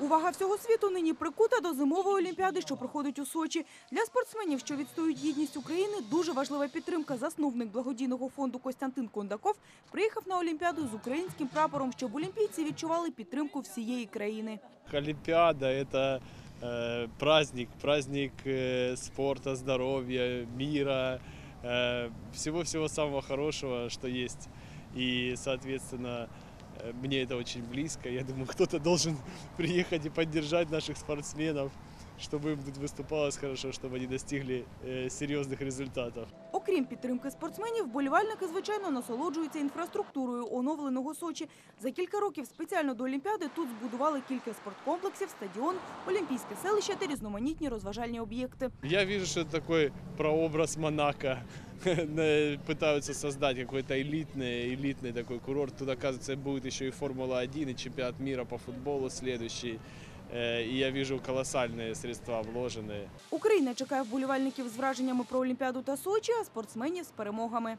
Увага всього світу нині прикута до зимової олімпіади, що проходить у Сочі. Для спортсменів, що відстоюють гідність України, дуже важлива підтримка. Засновник благодійного фонду Костянтин Кондаков приїхав на олімпіаду з українським прапором, щоб олімпійці відчували підтримку всієї країни. Олимпиада – это э, праздник, праздник э, спорта, здоровья, мира, э, всего-всего самого хорошего, что есть. И, соответственно, э, мне это очень близко. Я думаю, кто-то должен приехать и поддержать наших спортсменов, чтобы им тут выступалось хорошо, чтобы они достигли э, серьезных результатов. Окрім підтримки спортсменів, болівальники, звичайно, насолоджуються інфраструктурою оновленого Сочі. За кілька років спеціально до Олімпіади тут збудували кілька спорткомплексів, стадіон, олімпійське селище та різноманітні розважальні об'єкти. Я вижу, что это такой прообраз Монако. На- Пытаются создать какой-то элитный, элитный такой курорт. Тут, оказывается, будет еще и Формула-1, и чемпионат мира по футболу следующий. Э, И я вижу колоссальные средства вложенные. Україна чекає вболівальників з враженнями про Олімпіаду та Сочі, а спортсменів з перемогами.